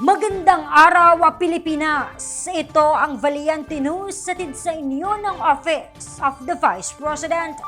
Magandang araw, ah, Pilipinas! Ito ang Valiente News satid sa inyo ng Office of the Vice President.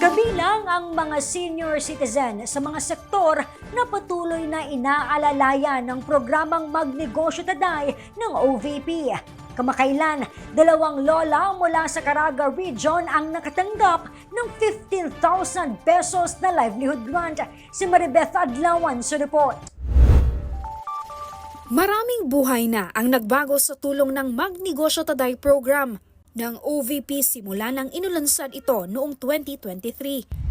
Kabilang ang mga senior citizen sa mga sektor na patuloy na inaalalayan ng programang Magnegosyo Taday ng OVP. Kamakailan, dalawang lola mula sa Caraga Region ang nakatanggap ng 15,000 pesos na livelihood grant. Si Maribeth Adlawan sa report. Maraming buhay na ang nagbago sa tulong ng Magnegosyo Taday program ng OVP simula nang inulansad ito noong 2023.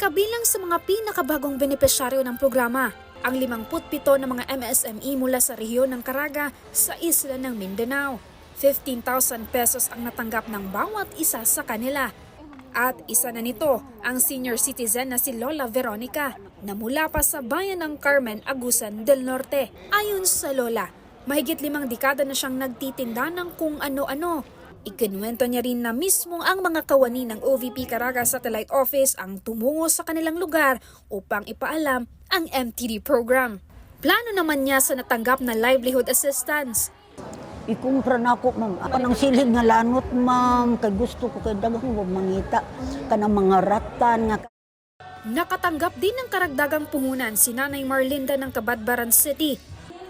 Kabilang sa mga pinakabagong benepisyaryo ng programa, ang 57 na mga MSME mula sa rehiyon ng Caraga sa isla ng Mindanao. 15,000 pesos ang natanggap ng bawat isa sa kanila. At isa na nito ang senior citizen na si Lola Veronica na mula pa sa bayan ng Carmen, Agusan del Norte. Ayon sa Lola, mahigit limang dekada na siyang nagtitinda ng kung ano-ano. Ikinuwento niya rin na mismo ang mga kawani ng OVP Caraga Satellite Office ang tumungo sa kanilang lugar upang ipaalam ang MTD program. Plano naman niya sa natanggap na livelihood assistance Ikumpra na ako, ma'am. Ako ng silig nga lanot, ma'am. Kay gusto ko kay dagang mangita. Kanang mga ratan nga. Nakatanggap din ng karagdagang puhunan si Nanay Marlinda ng Kabadbaran City.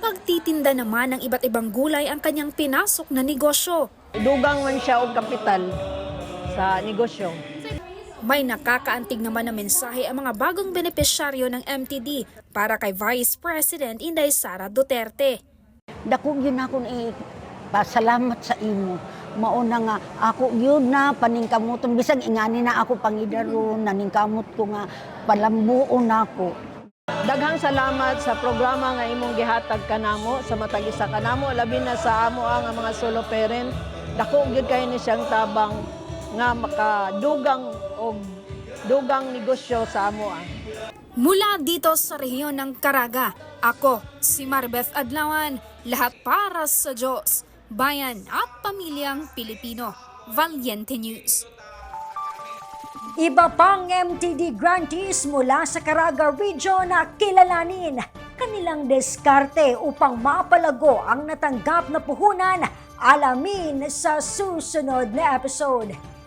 Pagtitinda naman ng iba't ibang gulay ang kanyang pinasok na negosyo. Dugang man siya og kapital sa negosyo. May nakakaantig naman na mensahe ang mga bagong benepisyaryo ng MTD para kay Vice President Inday Sara Duterte. Dako yun ako eh, pasalamat sa imo. Mauna nga, ako yun na paningkamuton. Bisag ingani na ako pangidaro, naningkamot ko nga palambuon ako. Daghang salamat sa programa nga imong gihatag kanamo sa matag isa kanamo labi na sa amo ang mga solo parent. Dako gyud kay ni siyang tabang nga makadugang og dugang negosyo sa amo ah. Mula dito sa rehiyon ng Caraga, ako si Marbeth Adlawan, lahat para sa Diyos, bayan at pamilyang Pilipino. Valiente News. Iba pang MTD grantees mula sa Caraga Region na kilalanin kanilang diskarte upang mapalago ang natanggap na puhunan alamin sa susunod na episode.